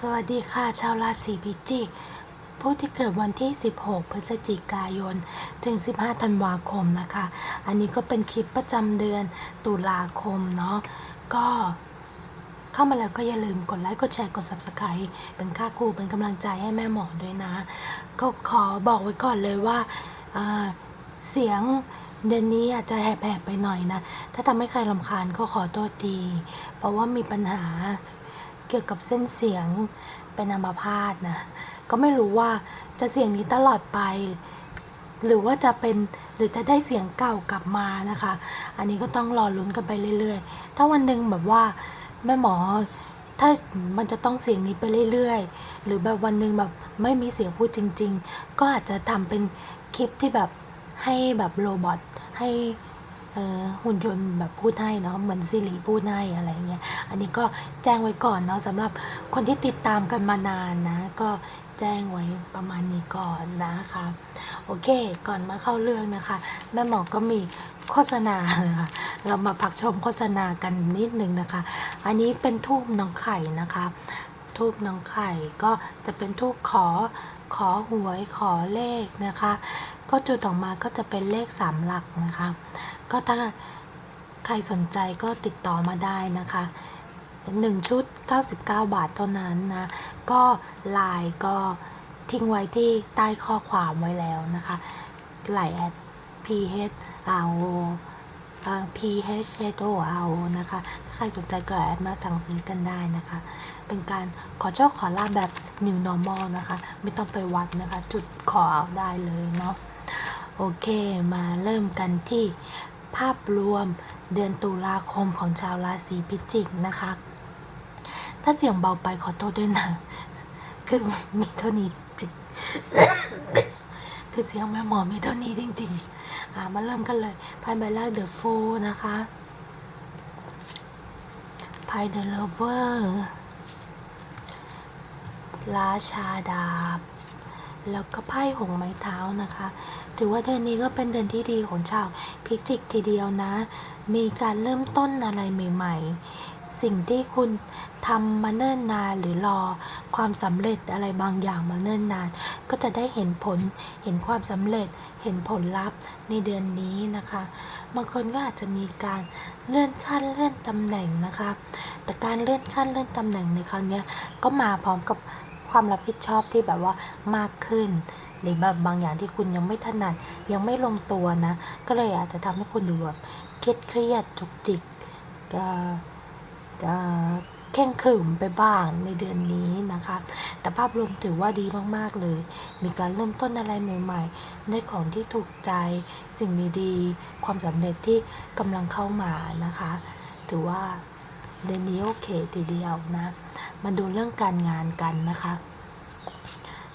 สวัสดีค่ะ ชาวราศีพิจิก ผู้ที่เกิดวันที่ 16 พฤศจิกายน ถึง 15 ธันวาคมนะคะ อันนี้ก็เป็นคลิปประจำเดือนตุลาคมเนาะ ก็เข้ามาแล้วก็อย่าลืมกดไลค์ กดแชร์ กด Subscribe เป็นค่าครูเป็นกำลังใจให้แม่หมอด้วยนะ ก็ขอบอกไว้ก่อนเลยว่าเสียงเดือนนี้อาจจะแหบๆไปหน่อยนะ ถ้าทำให้ใครลำคาญก็ขอโทษที เพราะว่ามีปัญหา เกี่ยวกับเส้นเสียงเป็นอัมพาตนะ ก็ไม่รู้ว่าจะเสียงนี้ตลอดไป หรือว่าจะเป็นหรือจะได้เสียงเก่ากลับมานะคะ อันนี้ก็ต้องรอลุ้นกันไปเรื่อยๆ ถ้าวันหนึ่งแบบว่าแม่หมอ ถ้ามันจะต้องเสียงนี้ไปเรื่อยๆ หรือแบบวันหนึ่งแบบไม่มีเสียงพูดจริง ๆ ก็อาจจะทำเป็นคลิปที่แบบให้แบบโรบอทให้ หุ่นยนต์แบบพูดให้เนาะเหมือนซิริพูดให้อะไรเงี้ยอันนี้ก็แจ้งไว้ก่อนเนาะสำหรับคนที่ติดตามกันมานานนะ ก็แจ้งไว้ประมาณนี้ก่อนนะคะโอเค ก่อนมาเข้าเรื่องนะคะ แม่หมอก็มีโฆษณานะคะเรามาพักชมโฆษณากันนิดนึงนะคะ อันนี้เป็นทูบน้องไข่นะคะทูบน้องไข่ก็จะเป็นทูบขอขอหวยขอเลขนะคะ ก็จุดออกมาก็จะเป็นเลขสามหลักนะคะ ก็ถ้าใครสนใจก็ติดต่อมาได้นะคะหนึ่งชุด 99 บาทเท่านั้นนะ ก็ไลน์ก็ทิ้งไว้ที่ใต้ข้อความไว้แล้วนะคะไลแอด ph r o p h h o r o นะคะ ถ้าใครสนใจก็แอดมาสั่งซื้อกันได้นะคะ เป็นการขอโชคขอลาบแบบ new normal นะคะ ไม่ต้องไปวัดนะคะ จุดขอเอาได้เลยเนาะ โอเค มาเริ่มกันที่ ภาพรวมเดือนตุลาคมของชาวราศีพิจิกนะคะ ถ้าเสียงเบาไปขอโทษด้วยนะ คือมีเท่านี้จริง คือเสียงแม่หมอมีเท่านี้จริง ๆ อ่ามาเริ่มกันเลยไพ่ใบแรกเดอะฟูนะคะไพ่เดอะเลเวอร์ราชาดาบ แล้วก็ไพ่หงไม้เท้านะคะ ถือว่าเดือนนี้ก็เป็นเดือนที่ดีของชาวพิจิกทีเดียวนะ มีการเริ่มต้นอะไรใหม่ ๆ สิ่งที่คุณทำมาเนิ่นนานหรือรอความสำเร็จอะไรบางอย่างมาเนิ่นนาน ก็จะได้เห็นผลเห็นความสำเร็จเห็นผลลัพธ์ในเดือนนี้นะคะ บางคนก็อาจจะมีการเลื่อนขั้นเลื่อนตำแหน่งนะคะ แต่การเลื่อนขั้นเลื่อนตำแหน่งในครั้งนี้ก็มาพร้อมกับ ความรับผิดชอบที่แบบว่ามากขึ้น หรือแบบบางอย่างที่คุณยังไม่ถนัดยังไม่ลงตัวนะ ก็เลยอาจจะทำให้คุณดูแบบเครียดเครียดจุกจิกเอ่อเอ่อเข่งขรึมไปบ้างในเดือนนี้นะคะ แต่ภาพรวมถือว่าดีมาก ๆ เลย มีการเริ่มต้นอะไรใหม่ ๆ ได้ของที่ถูกใจ สิ่งดีๆ ความสำเร็จที่กำลังเข้ามานะคะ ถือว่า เดือนนี้โอเคทีเดียวนะ มาดูเรื่องการงานกันนะคะ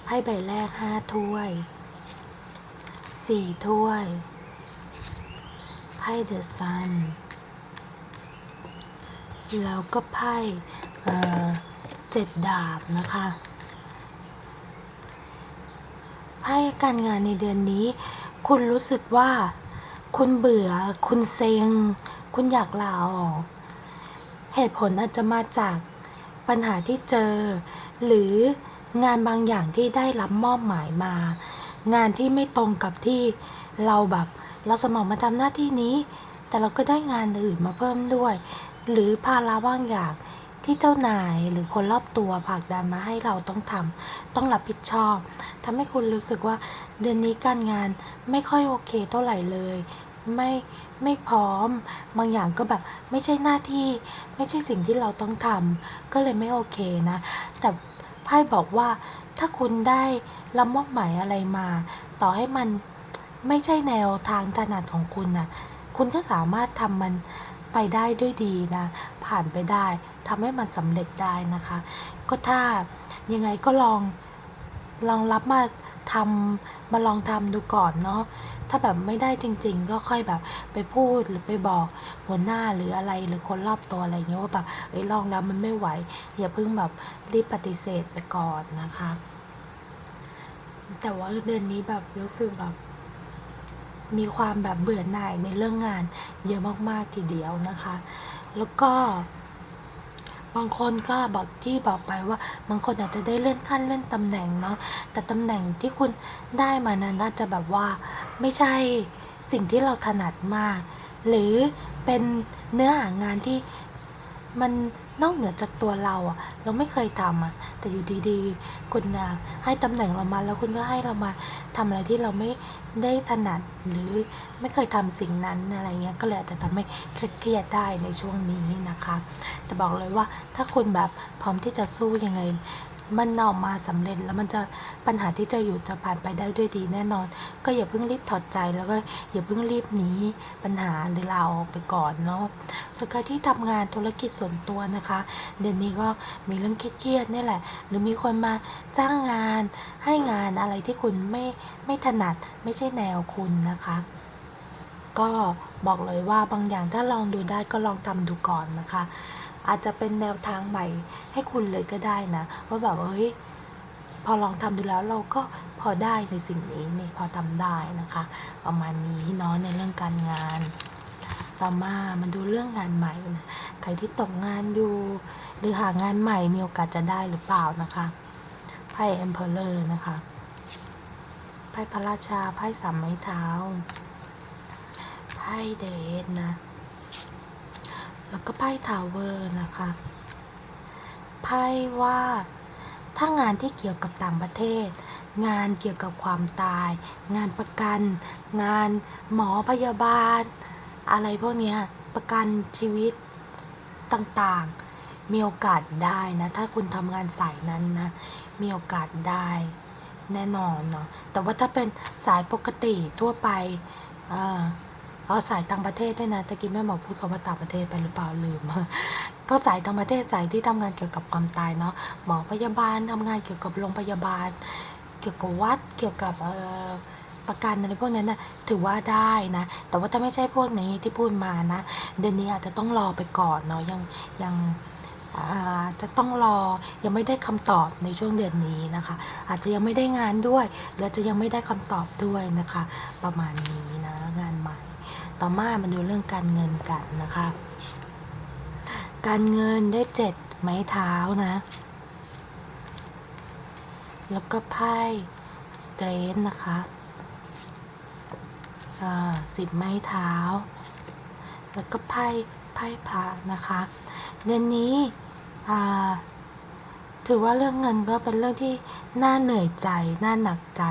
ไพ่ใบแรกห้าถ้วยสี่ถ้วยไพ่เดอะซันแล้วก็ไพ่เอ่อเจ็ดดาบนะคะไพ่การงานในเดือนนี้ คุณรู้สึกว่า คุณเบื่อ คุณเซ็ง คุณอยากลาออก เหตุผลอาจจะมาจากปัญหาที่เจอ หรืองานบางอย่างที่ได้รับมอบหมายมา งานที่ไม่ตรงกับที่เราแบบเราสมัครมาทำหน้าที่นี้ แต่เราก็ได้งานอื่นมาเพิ่มด้วย หรือภาระบางอย่างที่เจ้านายหรือคนรอบตัวผลักดันมาให้เราต้องทำต้องรับผิดชอบทำให้คุณรู้สึกว่าเดือนนี้การงานไม่ค่อยโอเคเท่าไหร่เลย ไม่ ไม่พร้อม บางอย่างก็แบบไม่ใช่หน้าที่ ไม่ใช่สิ่งที่เราต้องทำก็เลยไม่โอเคนะ แต่ไพ่บอกว่าถ้าคุณได้รับมอบหมายอะไรมา ต่อให้มันไม่ใช่แนวทางถนัดของคุณนะคุณก็สามารถทำมันไปได้ด้วยดีนะ ผ่านไปได้ทำให้มันสำเร็จได้นะคะ ก็ถ้ายังไงก็ลองลองรับมาทำ มาลองทำดูก่อนเนาะถ้าแบบไม่ได้จริง ๆ ก็ค่อยแบบไปพูดหรือไปบอกหัวหน้าหรืออะไรหรือคนรอบตัวอะไรเงี้ยว่าแบบเอ้ยลองแล้วมันไม่ไหว อย่าเพิ่งแบบรีบปฏิเสธไปก่อนนะคะ แต่ว่าเดือนนี้แบบรู้สึกแบบ มีความแบบเบื่อหน่ายในเรื่องงาน เยอะมากๆทีเดียวนะคะ แล้วก็ บางคนก็บอกที่บอกไปว่า บางคนอาจจะได้เลื่อนขั้นเลื่อนตำแหน่งเนาะแต่ตำแหน่งที่คุณได้มานั้นน่าจะแบบว่าไม่ใช่สิ่งที่เราถนัดมาก หรือเป็นเนื้อหางานที่มัน นอกเหนือจากตัวเราอะเราไม่เคยทำอะแต่อยู่ดีๆคุณอะให้ตำแหน่งเรามาแล้วคุณก็ให้เรามาทำอะไรที่เราไม่ได้ถนัดหรือไม่เคยทำสิ่งนั้นอะไรเงี้ยก็เลยอาจจะทำให้เครียดได้ในช่วงนี้นะคะ แต่บอกเลยว่าถ้าคุณแบบพร้อมที่จะสู้ยังไง มันออกมาสำเร็จแล้วมันจะปัญหาที่เจะอยู่จะผ่านไปได้ด้วยดีแน่นอน ก็อย่าเพิ่งรีบถอดใจแล้วก็อย่าเพิ่งรีบหนีปัญหาหรือลาออกไปก่อนเนาะส่วนใครที่ทำงานธุรกิจส่วนตัวนะคะ เดือนนี้ก็มีเรื่องเครียดๆนี่แหละ หรือมีคนมาจ้างงานให้งานอะไรที่คุณไม่ไม่ถนัดไม่ใช่แนวคุณนะคะ ก็บอกเลยว่าบางอย่างถ้าลองดูได้ก็ลองทำดูก่อนนะคะ อาจจะเป็นแนวทางใหม่ให้คุณเลยก็ได้นะ ว่าแบบเฮ้ยพอลองทำดูแล้วเราก็พอได้ในสิ่งนี้นี่พอทำได้นะคะ ประมาณนี้เนาะในเรื่องการงาน ต่อมามาดูเรื่องงานใหม่นะใครที่ตกงานอยู่ หรือหางานใหม่มีโอกาสจะได้หรือเปล่านะคะไพ่ Emperor นะคะไพ่พระราชาไพ่สามไม้เท้าไพ่เดทนะ แล้วก็ไพ่ทาวเวอร์นะคะไพ่ว่าถ้างานที่เกี่ยวกับต่างประเทศ งานเกี่ยวกับความตาย งานประกัน งานหมอพยาบาล อะไรพวกนี้ประกันชีวิตต่างๆ มีโอกาสได้นะ ถ้าคุณทำงานสายนั้นนะ มีโอกาสได้แน่นอนเนาะแต่ว่าถ้าเป็นสายปกติทั่วไปอ่า เอาสายต่างประเทศด้วยนะตะกี้แม่หมอพูดคำว่าต่างประเทศไปหรือเปล่าลืม ก็สายต่างประเทศสายที่ทำงานเกี่ยวกับความตายเนาะหมอพยาบาลทำงานเกี่ยวกับโรงพยาบาล เกี่ยวกับวัดเกี่ยวกับเอ่อประกันอะไรพวกนั้นนะถือว่าได้นะ แต่ว่าถ้าไม่ใช่พวกนี้ที่พูดมานะเดือนนี้อาจจะต้องรอไปก่อนเนาะยังยังจะต้องรอยังไม่ได้คำตอบในช่วงเดือนนี้นะคะ อาจจะยังไม่ได้งานด้วยหรือจะยังไม่ได้คำตอบด้วยนะคะ ประมาณนี้นะงานใหม่ ต่อมามาดูเรื่องการเงินกันนะคะ การเงินได้เจ็ดไม้เท้านะ แล้วก็ไพ่สเตรนนะคะสิบไม้เท้า แล้วก็ไพ่ไพ่พระนะคะ เดือนนี้ถือว่าเรื่องเงินก็เป็นเรื่องที่น่าเหนื่อยใจ น่าหนักใจ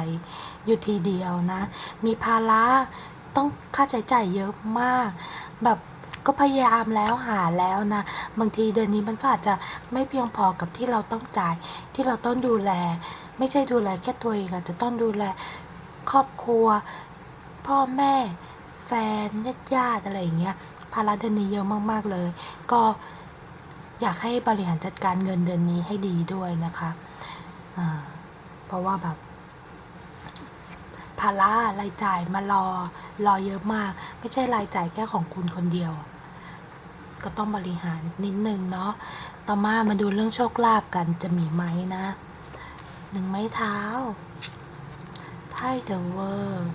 อยู่ทีเดียวนะ มีภาระ ต้องค่าใช้จ่ายเยอะมาก แบบก็พยายามแล้วหาแล้วนะ บางทีเดือนนี้มันก็อาจจะไม่เพียงพอกับที่เราต้องจ่าย ที่เราต้องดูแล ไม่ใช่ดูแลแค่ตัวเองอาจจะต้องดูแลครอบครัว พ่อแม่ แฟนญาติญาติอะไรอย่างเงี้ยภาระเดือนนี้เยอะมาก ๆเลย ก็อยากให้บริหารจัดการเงินเดือนนี้ให้ดีด้วยนะคะ เพราะว่าแบบ ภาระรายจ่ายมารอ รอเยอะมาก ไม่ใช่รายจ่ายแค่ของคุณคนเดียว ก็ต้องบริหารนิดนึงเนาะต่อมามาดูเรื่องโชคลาภกันจะมีไหมนะหนึ่งไม้เท้าไพ่เดอะเวอร์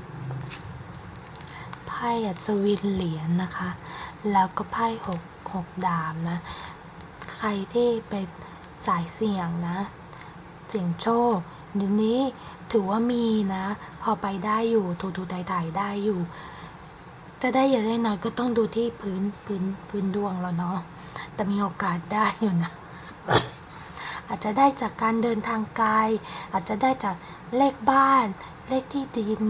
ไพ่อัศวินเหรียญนะคะ แล้วก็ไพ่หกหกดาบนะ ใครที่เป็นสายเสี่ยงนะ เสี่ยงโชคเดี๋ยวนี้ถือว่ามีนะ พอไปได้อยู่ถูถูไถ่ๆได้อยู่ จะได้อย่าได้น้อยก็ต้องดูที่พื้นพื้นพื้นดวงแล้วเนาะแต่มีโอกาสได้อยู่นะ อาจจะได้จากการเดินทางไกลอาจจะได้จากเลขบ้าน เลขที่ดิน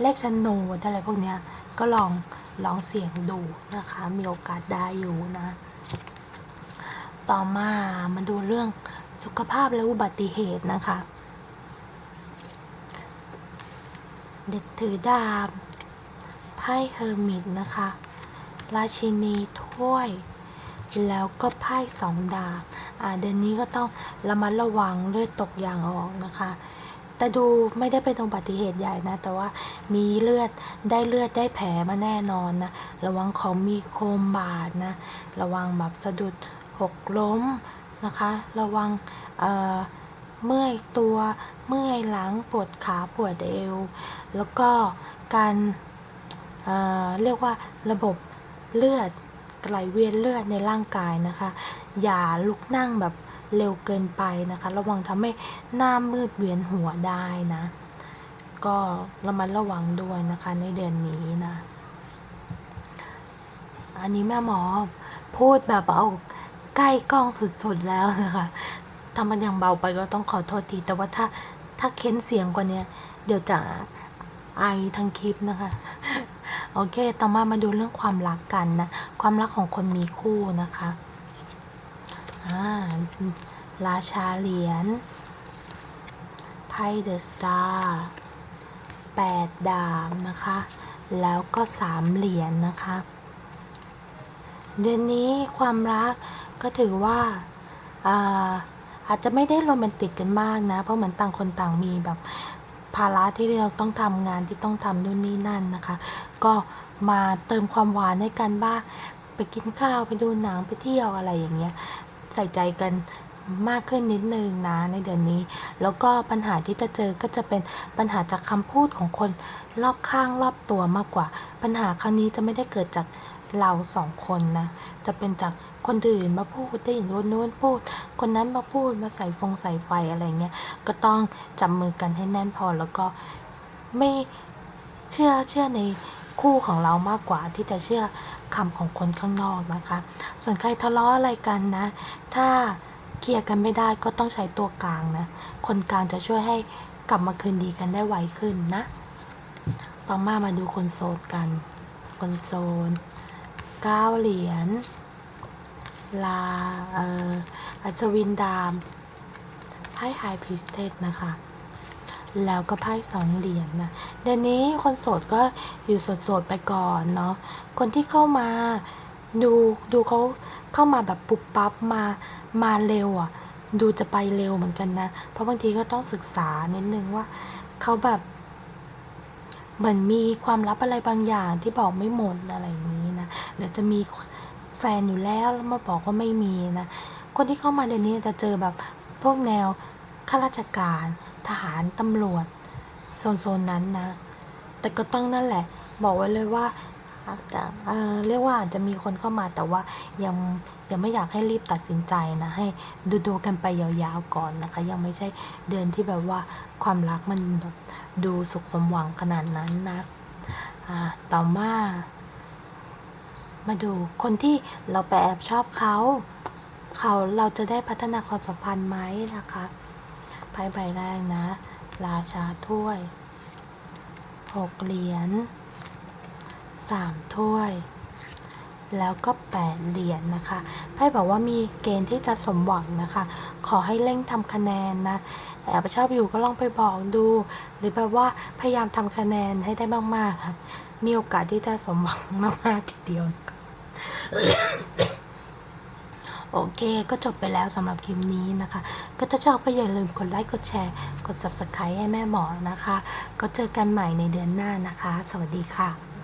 เลขโนดอะไรพวกเนี้ยก็ลองลองเสี่ยงดูนะคะ มีโอกาสได้อยู่นะ ต่อมามาดูเรื่อง สุขภาพและอุบัติเหตุนะคะ เด็กถือดาบไพ่เฮอร์มิตนะคะ ราชินีถ้วย แล้วก็ไพ่สองดาบอ่าเดือนนี้ก็ต้องระมัดระวังเลือดตกยางออกนะคะแต่ดูไม่ได้เป็นอุบัติเหตุใหญ่นะ แต่ว่ามีเลือดได้เลือดได้แผลมาแน่นอนนะ ระวังของมีโคมบาดนะ ระวังแบบสะดุดหกล้ม นะคะ ระวังเเมื่อยตัวเมื่อยหลังปวดขาปวดเอว แล้วก็การเเรียกว่าระบบเลือดไหลเวียนเลือดในร่างกายนะคะ อย่าลุกนั่งแบบเร็วเกินไปนะคะ ระวังทำให้หน้ามืดเวียนหัวได้นะ ก็ระมัดระวังด้วยนะคะในเดือนนี้นะ อันนี้แม่หมอพูดแบบเอา ใกล้กล้องสุดๆแล้วนะคะถ้ามันยังเบาไปก็ต้องขอโทษที แต่ว่าถ้าถ้าเค้นเสียงกว่านี้เดี๋ยวจะไอทั้งคลิปนะคะ โอเค ต่อมามาดูเรื่องความรักกันนะ ความรักของคนมีคู่นะคะอ่าราชาเหรียญไพ่เดอะสตาร์แปดดาบนะคะ แล้วก็สามเหรียญนะคะ เดือนนี้ความรัก ก็ถือว่าอาอาจจะไม่ได้โรแมนติกกันมากนะ เพราะเหมือนต่างคนต่างมีแบบภาระที่เราต้องทำงานที่ต้องทำนู่นนี่นั่นนะคะ ก็มาเติมความหวานให้กันบ้างไปกินข้าวไปดูหนังไปเที่ยวอะไรอย่างเงี้ยใส่ใจกันมากขึ้นนิดนึงนะในเดือนนี้ แล้วก็ปัญหาที่จะเจอก็จะเป็นปัญหาจากคำพูดของคนรอบข้างรอบตัวมากกว่า ปัญหาครั้งนี้จะไม่ได้เกิดจาก เราสองคนนะ จะเป็นจากคนอื่นมาพูดได้ยินคนนู้นพูด คนนั้นมาพูดมาใส่ฟงใส่ไฟอะไรเงี้ยก็ต้องจับมือกันให้แน่นพอแล้วก็ไม่เชื่อเชื่อในคู่ของเรามากกว่าที่จะเชื่อคำของคนข้างนอกนะคะ ส่วนใครทะเลาะอะไรกันนะ ถ้าเคลียร์กันไม่ได้ก็ต้องใช้ตัวกลางนะ คนกลางจะช่วยให้กลับมาคืนดีกันได้ไวขึ้นนะ ต่อมามาดูคนโสดกัน คนโสด ก้าเหรียญ ลาเอ่ออัศวินดาม ไพ่ไฮพิสเทสนะคะ แล้วก็ไพ่สองเหรียญนะเดือนนี้คนโสดก็อยู่โสดๆไปก่อนเนาะ คนที่เข้ามาดูดูเขาเข้ามาแบบปุบปั๊บมามาเร็วอะ่ะ ดูจะไปเร็วเหมือนกันนะ เพราะบางทีก็ต้องศึกษานิดนึงว่าเขาแบบเหมือนมีความลับอะไรบางอย่างที่บอกไม่หมดอะไรอย่างนี้ หรือจะมีแฟนอยู่แล้วแล้วมาบอกว่าไม่มีนะ คนที่เข้ามาเดี๋ยวนี้จะเจอแบบพวกแนวข้าราชการ ทหารตำรวจโซนๆนั้นนะ แต่ก็ต้องนั่นแหละ บอกไว้เลยว่าอาจจะเอ่อเรียกว่าอาจจะมีคนเข้ามาแต่ว่ายังยังไม่อยากให้รีบตัดสินใจนะ ให้ดูดูๆกันไปยาวๆก่อนนะคะ ยังไม่ใช่เดือนที่แบบว่าความรักมันแบบดูสุขสมหวังขนาดนั้นนะต่อมา มาดูคนที่เราไปแอบชอบเขา เขาเราจะได้พัฒนาความสัมพันธ์ไหมนะคะไพ่ใบแรกนะ ราชาถ้วยหกเหรียญสามถ้วย แล้วก็แปดเหรียญนะคะไพ่บอกว่ามีเกณฑ์ที่จะสมหวังนะคะ ขอให้เร่งทำคะแนนนะแอบชอบอยู่ก็ลองไปบอกดู หรือแบบว่าพยายามทำคะแนนให้ได้มากๆค่ะมีโอกาสที่จะสมหวังมากๆทีเดียวนะ โอเค ก็จบไปแล้วสำหรับคลิปนี้นะคะ ก็ถ้าชอบก็อย่าลืมกดไลค์กดแชร์ กด subscribe ให้แม่หมอนะคะ ก็เจอกันใหม่ในเดือนหน้านะคะ สวัสดีค่ะ